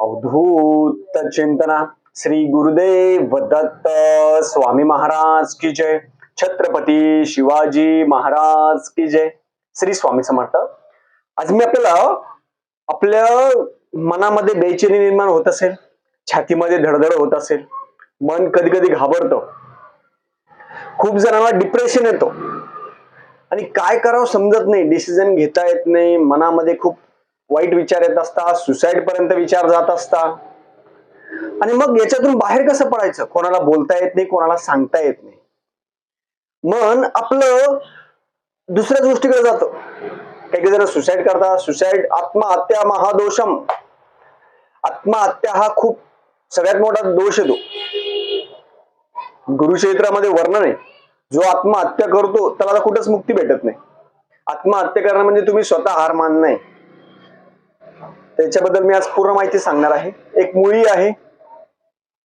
अवधूत चिंतना श्री गुरुदेव दत्त स्वामी महाराज की जय। छत्रपती शिवाजी महाराज की जय। श्री स्वामी समर्थ। आज मी आपल्याला आपल्या मनामध्ये बेचैनी निर्माण होत असेल छातीमध्ये धडधड होत असेल मन कधी कधी घाबरतं खूप जणांना डिप्रेशन येतो. आणि काय करावं समजत नाही डिसिजन घेता येत नाही मनामध्ये खूप वाईट विचार येत असता सुसाईड पर्यंत विचार जात असता. आणि मग याच्यातून बाहेर कसं पडायचं? कोणाला बोलता येत नाही कोणाला सांगता येत नाही. मन आपलं दुसऱ्याच गोष्टीकडे जातं. काही जण सुसाईड करतात. सुसाईड आत्महत्या महादोषम. आत्महत्या हा खूप सगळ्यात मोठा दोष येतो. गुरुक्षेत्रामध्ये वर्णन आहे. जो आत्महत्या करतो त्याला कुठंच मुक्ती भेटत नाही. आत्महत्या करणं म्हणजे तुम्ही स्वतः हार मानणं आहे त्याच्याबद्दल मी आज पूर्ण माहिती सांगणार आहे. एक मुळी आहे.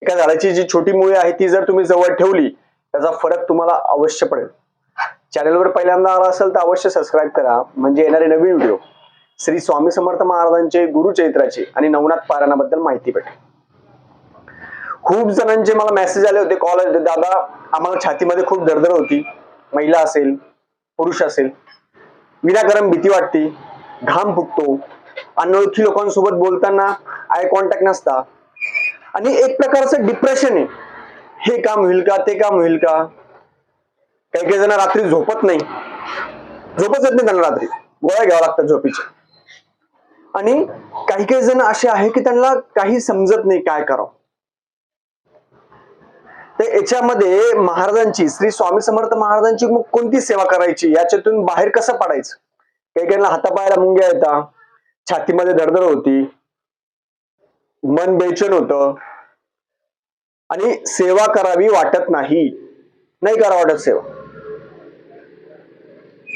एका झाडाची जी छोटी मुळी आहे ती जर तुम्ही जवळ ठेवली त्याचा फरक तुम्हाला अवश्य पडेल. चॅनलवर पहिल्यांदा आला असेल तर अवश्य सबस्क्राईब करा. म्हणजे येणारे नवीन व्हिडिओ श्री स्वामी समर्थ महाराजांचे गुरुचरित्राचे आणि नवनाथ पारायणाबद्दल माहिती भेटेल. खूप जणांचे मला मेसेज आले होते कॉल आले होते. दादा आम्हाला छातीमध्ये खूप दरदर होती. महिला असेल पुरुष असेल. विनाकारण भीती वाटते. घाम फुटतो अनोळखी लोकांसोबत बोलताना आय कॉन्टॅक्ट नसता. आणि एक प्रकारचं डिप्रेशन आहे. हे काम होईल का ते काम होईल का? काही काही जण रात्री झोपत नाही. झोपच येत नाही त्यांना रात्री. गोळ्या घ्यावं लागतात झोपीच्या आणि काही काही जण असे आहे की त्यांना काही समजत नाही काय करावं. तर याच्यामध्ये महाराजांची श्री स्वामी समर्थ महाराजांची मग कोणती सेवा करायची? याच्यातून बाहेर कसं पडायचं? काही काहींना हातापायाला मुंग्या येतात छातीमध्ये दरदर होती. मन बेचन होतं. आणि सेवा करावी वाटत नाही. नाही करा वाटत सेवा.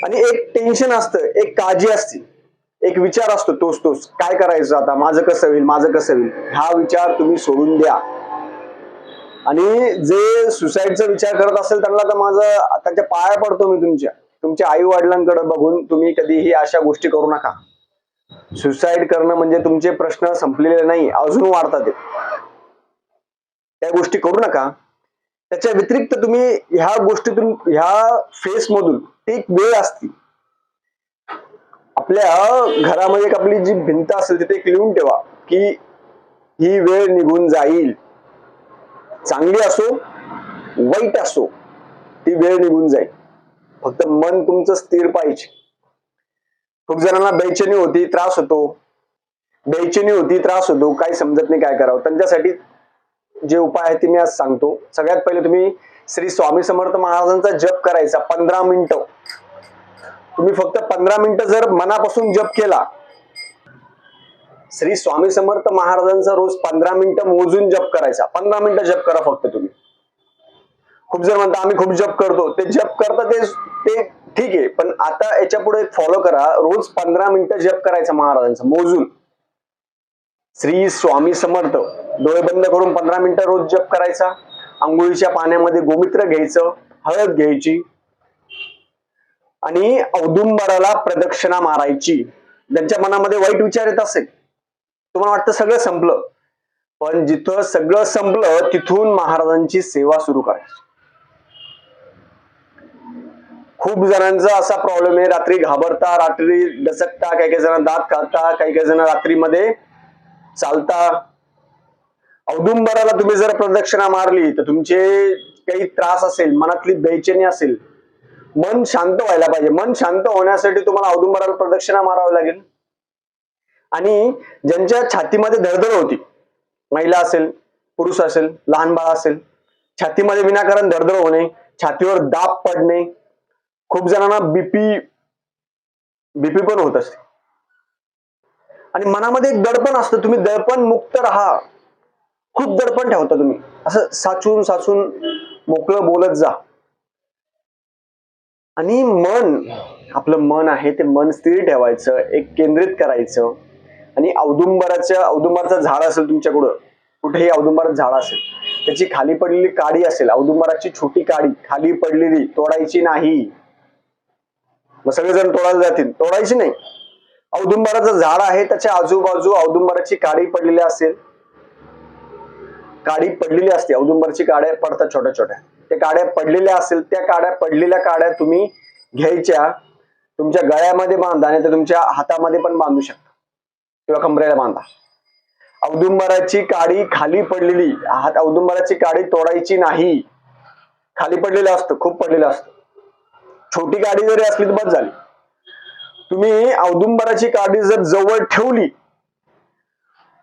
आणि एक टेन्शन असतं एक काळजी असते. एक विचार असतो तोच तोच. काय करायचं आता? माझं कसं होईल? माझं कसं होईल? हा विचार तुम्ही सोडून द्या. आणि जे सुसाईडचा विचार करत असेल त्यांना तर माझं त्यांच्या पाया पडतो मी तुमच्या. तुमच्या आई वडिलांकडे बघून तुम्ही कधीही अशा गोष्टी करू नका. सुसाईड करणं म्हणजे तुमचे प्रश्न संपलेले नाही अजून वाढतात त्या गोष्टी करू नका. त्याच्या व्यतिरिक्त तुम्ही ह्या गोष्टीतून ह्या फेस मधून ती एक वेळ असती. आपल्या घरामध्ये एक आपली जी भिंत असेल तिथे एक लिहून ठेवा की ही वेळ निघून जाईल. चांगली असो वाईट असो ती वेळ निघून जाईल. फक्त मन तुमचं स्थिर पाहिजे. खूप जणांना बेचैनी होती त्रास होतो. बेचैनी होती त्रास होतो. काही समजत नाही काय करावं. त्यांच्यासाठी जे उपाय आहेत ते मी आज सांगतो. सगळ्यात पहिले तुम्ही श्री स्वामी समर्थ महाराजांचा जप करायचा. पंधरा मिनिटं. तुम्ही फक्त पंधरा मिनिटं जर मनापासून जप केला श्री स्वामी समर्थ महाराजांचा रोज पंधरा मिनिटं मोजून जप करायचा. पंधरा मिनिटं जप करा फक्त तुम्ही. खूप जण म्हणता आम्ही खूप जप करतो. ते जप करता ते ठीक आहे पण आता याच्यापुढे फॉलो करा. रोज पंधरा मिनिटं जप करायचा महाराजांचा मोजून. श्री स्वामी समर्थ डोळे बंद करून पंधरा मिनिटं रोज जप करायचा. आंघोळीच्या पाण्यामध्ये गोमित्र घ्यायचं हळद घ्यायची. आणि औदुंबराला प्रदक्षिणा मारायची. ज्यांच्या मनामध्ये वाईट विचार येत असेल तुम्हाला वाटतं सगळं संपलं. पण जिथं सगळं संपलं तिथून महाराजांची सेवा सुरू करायची. खूप जणांचा असा प्रॉब्लेम आहे. रात्री घाबरता रात्री डसकता काही काही जण दात काढता काही काही जण रात्रीमध्ये चालता. औदुंबराला तुम्ही जर प्रदक्षिणा मारली तर तुमचे काही त्रास असेल मनातली बेचैनी असेल. मन शांत व्हायला पाहिजे. मन शांत होण्यासाठी तुम्हाला औदुंबराला प्रदक्षिणा मारावी लागेल. आणि ज्यांच्या छातीमध्ये धडधड होती महिला असेल पुरुष असेल लहान बाळ असेल छातीमध्ये विनाकारण धडधड होणे छातीवर दाब पडणे खूप जणांना बीपी बीपी पण होत असते. आणि मनामध्ये एक दडपण असतं तुम्ही दडपण मुक्त राहा. खूप दडपण ठेवता तुम्ही. असं साचून साचून मोकळं बोलत जा. आणि मन आपलं मन आहे ते मन स्थिर ठेवायचं एक केंद्रित करायचं. आणि औदुंबराच्या औदुंबराचं झाड असेल तुमच्याकडं कुठेही औदुंबराचं झाड असेल त्याची खाली पडलेली काडी असेल औदुंबराची छोटी काडी खाली पडलेली तोडायची नाही. मग सगळेजण तोडायला जातील. तोडायची नाही. औदुंबराचं झाड आहे त्याच्या आजूबाजू औदुंबराची काडी पडलेली असेल. काडी पडलेली असते. औदुंबरची काड्या पडतात छोट्या छोट्या. त्या काड्या पडलेल्या असेल त्या काड्या पडलेल्या काड्या तुम्ही घ्यायच्या. तुमच्या गळ्यामध्ये बांधा आणि त्या तुमच्या हातामध्ये पण बांधू शकता. किंवा कमरेला बांधा. औदुंबराची काडी खाली पडलेली. हात औदुंबराची काडी तोडायची नाही. खाली पडलेलं असतं खूप पडलेलं असतं. छोटी गाडी जरी असली तर बस झाली. तुम्ही औदुंबराची गाडी जर जवळ ठेवली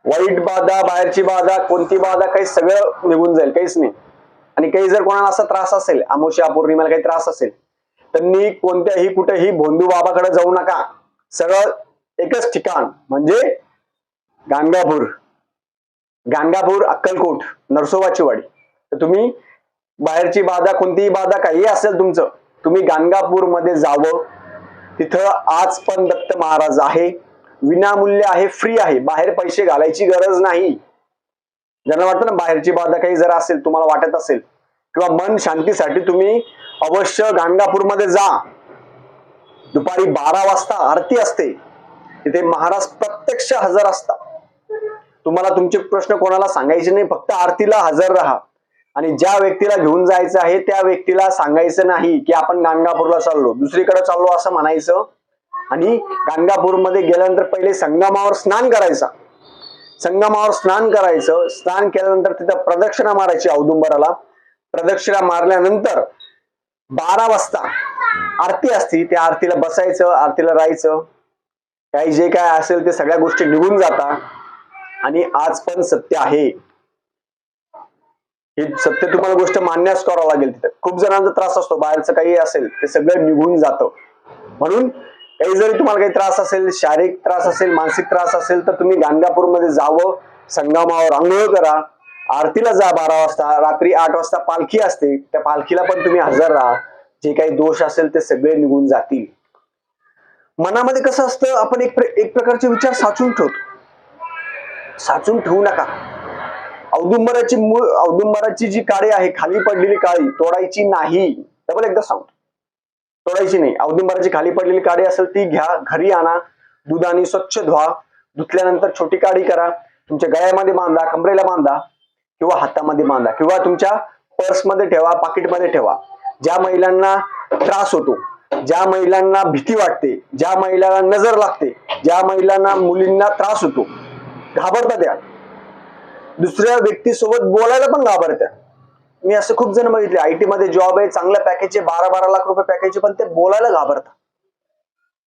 वाईट बाधा बाहेरची बाधा कोणती बाधा काही सगळं निघून जाईल काहीच नाही. आणि काही जर कोणाला असा त्रास असेल अमोशी पौर्णिमेला काही त्रास असेल त्यांनी कोणत्याही कुठेही भोंदू बाबाकडे जाऊ नका. सगळं एकच ठिकाण म्हणजे गाणगापूर. गाणगापूर अक्कलकोट नरसोबाची वाडी. तर तुम्ही बाहेरची बाधा कोणतीही बाधा काही असेल तुमचं तुम्ही गाणगापूरमध्ये जावं. तिथं आज पण दत्त महाराज आहे. विनामूल्य आहे फ्री आहे. बाहेर पैसे घालायची गरज नाही. ज्यांना वाटतं ना बाहेरची बाधा काही जर असेल तुम्हाला वाटत असेल किंवा मन शांतीसाठी तुम्ही अवश्य गाणगापूरमध्ये जा. दुपारी बारा वाजता आरती असते. तिथे महाराज प्रत्यक्ष हजर असतात. तुम्हाला तुमचे प्रश्न कोणाला सांगायचे नाही फक्त आरतीला हजर राहा. आणि ज्या व्यक्तीला घेऊन जायचं आहे त्या व्यक्तीला सांगायचं नाही की आपण गाणगापूरला चाललो. दुसरीकडे चाललो असं म्हणायचं. आणि गाणगापूरमध्ये गेल्यानंतर पहिले संगमावर स्नान करायचा. संगमावर स्नान करायचं. स्नान केल्यानंतर तिथं प्रदक्षिणा मारायची औदुंबराला. प्रदक्षिणा मारल्यानंतर बारा वाजता आरती असती. त्या आरतीला बसायचं आरतीला राहायचं. काही जे काय असेल ते सगळ्या गोष्टी निघून जातात आणि आज पण सत्य आहे. हे सत्य तुम्हाला गोष्ट मान्यच करावं लागेल तिथे. खूप जणांचा त्रास असतो. बाहेरचं काही असेल ते सगळं निघून जातं. म्हणून काही जरी तुम्हाला काही त्रास असेल शारीरिक त्रास असेल मानसिक त्रास असेल तर तुम्ही गाणगापूरमध्ये जावं संगमावर आंघोळ करा. आरतीला जा बारा वाजता रात्री आठ वाजता पालखी असते. त्या पालखीला पण तुम्ही हजर राहा. जे काही दोष असेल ते सगळे निघून जातील. मनामध्ये कसं असतं आपण एक प्र- एक प्रकारचे विचार साचून ठेवतो. साचून ठेवू नका. औदुंबराची मूळ औदुंबराची जी काळी आहे खाली पडलेली काळी तोडायची नाही. डबल एकदा सांगतो तोडायची नाही. औदुंबराची खाली पडलेली काडी असेल ती घ्या घरी आणा. दुधाने स्वच्छ धुवा. धुतल्यानंतर छोटी काडी करा. तुमच्या गळ्यामध्ये बांधा कमरेला बांधा किंवा हातामध्ये बांधा किंवा तुमच्या पर्समध्ये ठेवा पाकिटमध्ये ठेवा. ज्या महिलांना त्रास होतो ज्या महिलांना भीती वाटते ज्या महिलांना नजर लागते ज्या महिलांना मुलींना त्रास होतो घाबरतात त्या दुसऱ्या व्यक्तीसोबत बोलायला पण घाबरत्या. मी असं खूप जण बघितले आयटी मध्ये जॉब आहे चांगल्या पॅकेजचे बारा बारा लाख रुपये पॅकेजचे पण ते बोलायला घाबरतात.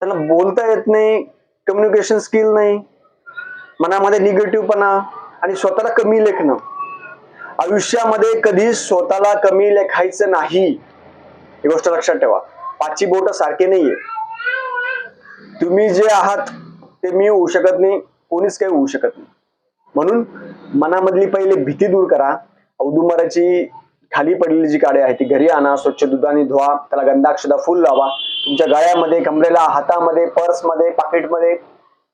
त्यांना बोलता येत नाही कम्युनिकेशन स्किल नाही मनामध्ये निगेटिव्हपणा आणि स्वतःला कमी लेखणं. आयुष्यामध्ये कधी स्वतःला कमी लेखायचं नाही. ही गोष्ट लक्षात ठेवा. पाचची बोट सारखे नाहीये. तुम्ही जे आहात ते मी होऊ शकत नाही कोणीच काही होऊ शकत नाही. म्हणून मनामधली पहिले भीती दूर करा. औदुंबराची खाली पडलेली जी काडे आहे ती घरी आणा स्वच्छ दुधाने धुवा त्याला गंधाक्षदा फुल लावा. तुमच्या गळ्यामध्ये कमरेला हातामध्ये पर्समध्ये पाकिटमध्ये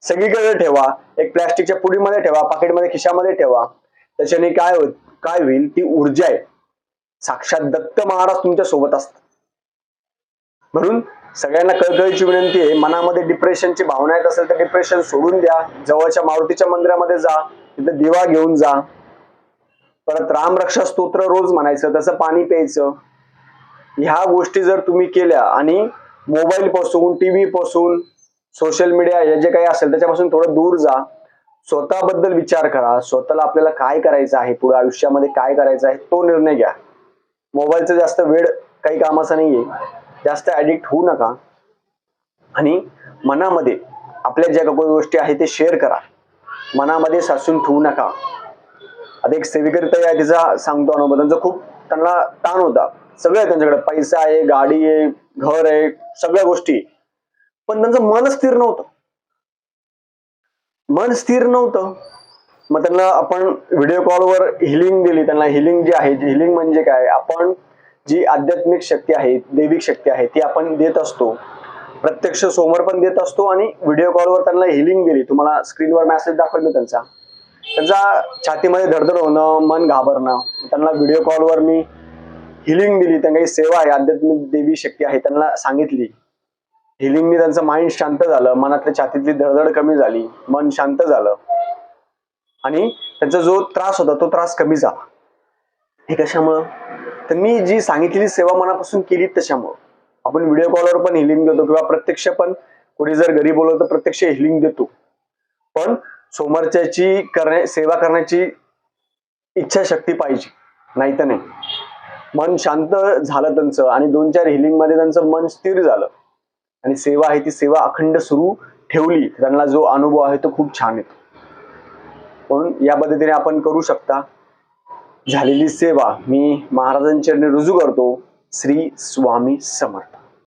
सगळीकडे ठेवा. एक प्लॅस्टिकच्या पुडीमध्ये ठेवा पाकिटमध्ये खिशामध्ये ठेवा. त्याच्याने काय होत काय होईल ती ऊर्जा आहे. साक्षात दत्त महाराज तुमच्यासोबत असतात. म्हणून सगळ्यांना कळकळीची विनंती आहे मनामध्ये डिप्रेशनची भावना येत असेल तर डिप्रेशन सोडून द्या. जवळच्या मारुतीच्या मंदिरामध्ये जा. तिथं दिवा घेऊन जा. परत रामरक्षा स्तोत्र रोज म्हणायचं तसं पाणी प्यायचं. ह्या गोष्टी जर तुम्ही केल्या आणि मोबाईल पासून टीव्ही पासून सोशल मीडिया हे जे काही असेल त्याच्यापासून थोडं दूर जा. स्वतःबद्दल विचार करा. स्वतःला आपल्याला काय करायचं आहे पुढे आयुष्यामध्ये काय करायचं आहे तो निर्णय घ्या. मोबाईलचा जास्त वेळ काही कामाचा नाहीये. जास्त ऍडिक्ट होऊ नका. आणि मनामध्ये आपल्या ज्या काही गोष्टी आहेत ते शेअर करा. मनामध्ये साचून ठेवू नका. आता एक सेविकरिता आहे तिचा सांगतो अनुभव. त्यांचा खूप त्यांना ताण होता. सगळं आहे त्यांच्याकडे. पैसा आहे गाडी आहे घर आहे सगळ्या गोष्टी. पण त्यांचं मन स्थिर नव्हतं. मन स्थिर नव्हतं. मग त्यांना आपण व्हिडिओ कॉलवर हिलिंग दिली. त्यांना हिलिंग जी आहे हिलिंग म्हणजे काय? आपण जी आध्यात्मिक शक्ती आहे दैविक शक्ती आहे ती आपण देत असतो. प्रत्यक्ष समोर पण देत असतो आणि व्हिडिओ कॉलवर त्यांना हिलिंग दिली तुम्हाला स्क्रीनवर मेसेज दाखवेल मी त्यांचा. त्यांचा छातीमध्ये धडधड होणं मन घाबरणं त्यांना व्हिडिओ कॉलवर मी हिलिंग दिली. त्यांना काही सेवा आहे आध्यात्मिक देवी शक्ती आहे त्यांना सांगितली. हिलिंगनी त्यांचं माइंड शांत झालं मनातल्या छातीतली धडधड कमी झाली मन शांत झालं. आणि त्यांचा जो त्रास होता तो त्रास कमी झाला. हे कशामुळं? तर मी जी सांगितलेली सेवा मनापासून केली त्याच्यामुळं आपण व्हिडिओ कॉलवर पण हिलिंग देतो किंवा प्रत्यक्ष पण कोणी जर घरी बोलवलं तर प्रत्यक्ष हिलिंग देतो. पण समोरच्याची करण्या सेवा करण्याची इच्छाशक्ती पाहिजे नाही तर नाही. मन शांत झालं त्यांचं आणि दोन चार हिलिंगमध्ये त्यांचं मन स्थिर झालं. आणि सेवा आहे ती सेवा अखंड सुरू ठेवली त्यांना जो अनुभव आहे तो खूप छान येतो. म्हणून या पद्धतीने आपण करू शकता. झालेली सेवा मी महाराजांच्या रुजू करतो. श्री स्वामी समर्थ.